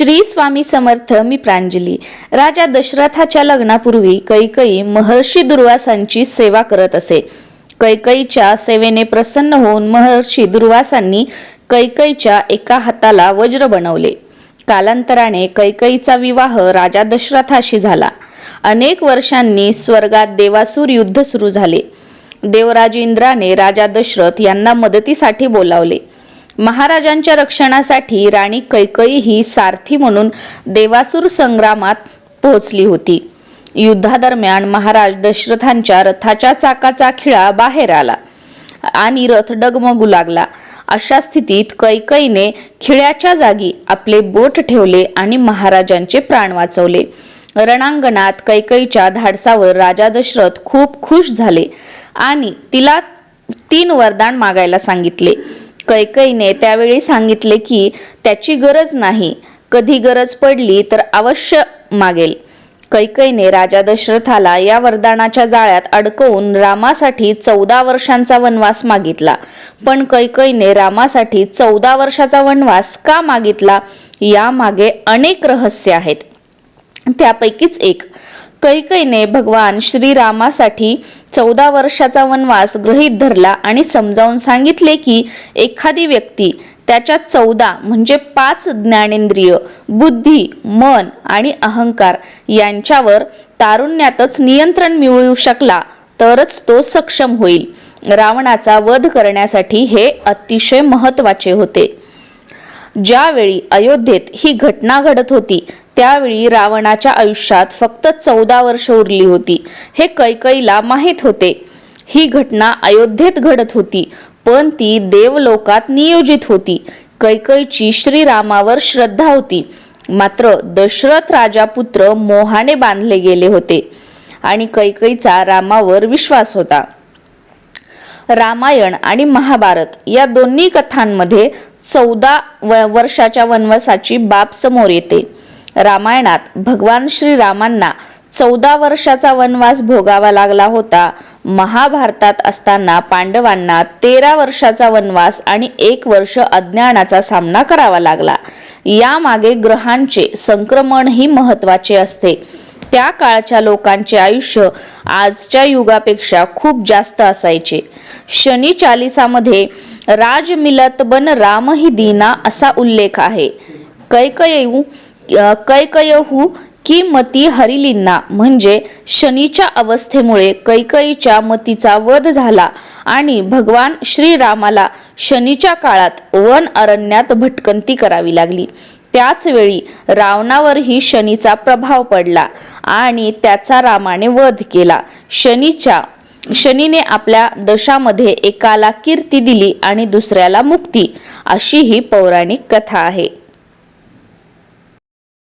श्री स्वामी समर्थ मी प्रांजली. राजा दशरथाच्या लग्नापूर्वी कैकई महर्षी दुर्वासांची सेवा करत असे. कैकईच्या सेवेने प्रसन्न होऊन महर्षी दुर्वासांनी कैकईच्या एका हाताला वज्र बनवले. कालांतराने कैकईचा विवाह राजा दशरथाशी झाला. अनेक वर्षांनी स्वर्गात देवासूर युद्ध सुरू झाले. देवराज इंद्राने राजा दशरथ यांना मदतीसाठी बोलावले. महाराजांच्या रक्षणासाठी राणी कैकई ही सारथी म्हणून देवासूर संग्रामात पोहोचली होती. युद्धादरम्यान महाराज दशरथांच्या रथाच्या चाकाचा खिळा बाहेर आला आणि रथ डगमगू लागला. अशा स्थितीत कैकईने खिळ्याच्या जागी आपले बोट ठेवले आणि महाराजांचे प्राण वाचवले. रणांगणात कैकईच्या धाडसावर राजा दशरथ खूप खुश झाले आणि तिला तीन वरदान मागायला सांगितले. कैकईने त्यावेळी सांगितले की त्याची गरज नाही. कधी गरज पडली तर अवश्य मागेल. कैकईने राजा दशरथाला या वरदानाच्या जाळ्यात अडकवून रामासाठी चौदा वर्षांचा वनवास मागितला. पण कैकईने रामासाठी चौदा वर्षाचा वनवास का मागितला? यामागे अनेक रहस्य आहेत. त्यापैकीच एक. कैकईने भगवान श्रीरामासाठी चौदा वर्षाचा वनवास गृहीत धरला आणि समजावून सांगितले की एखादी व्यक्ती त्याच्या चौदा म्हणजे पाच ज्ञानेंद्रिय बुद्धी मन आणि अहंकार यांच्यावर तारुण्यातच नियंत्रण मिळवू शकला तरच तो सक्षम होईल. रावणाचा वध करण्यासाठी हे अतिशय महत्त्वाचे होते. ज्यावेळी अयोध्येत ही घटना घडत होती त्यावेळी रावणाच्या आयुष्यात फक्त चौदा वर्ष उरली होती. हे कैकईला माहीत होते. ही घटना अयोध्येत घडत होती पण ती देवलोकात नियोजित होती. कैकईची श्रीरामावर श्रद्धा होती. मात्र दशरथ राजा पुत्र मोहाने बांधले गेले होते आणि कैकईचा रामावर विश्वास होता. रामायण आणि महाभारत या दोन्ही कथांमध्ये चौदा व वर्षाच्या वनवासाची बाब समोर येते. रामायणात भगवान श्रीरामांना चौदा वर्षाचा वनवास भोगावा लागला होता. महाभारतात असताना पांडवांना तेरा वर्षाचा वनवास आणि एक वर्ष अज्ञानाचा सामना करावा लागला. यामागे ग्रहांचे संक्रमणही महत्त्वाचे असते. त्या काळच्या लोकांचे आयुष्य आजच्या युगापेक्षा खूप जास्त असायचे. शनी चालिसामध्ये राज मिलत बन रामही दीना असा उल्लेख आहे. कैकयू कैकयहू की मती हरिलींना. म्हणजे शनीच्या अवस्थेमुळे कैकईच्या मतीचा वध झाला आणि भगवान श्रीरामाला शनीच्या काळात वन अरण्यात भटकंती करावी लागली. त्याचवेळी रावणावरही शनीचा प्रभाव पडला आणि त्याचा रामाने वध केला. शनीच्या शनीने आपल्या दशामध्ये एकाला कीर्ती दिली आणि दुसऱ्याला मुक्ती अशी ही पौराणिक कथा आहे.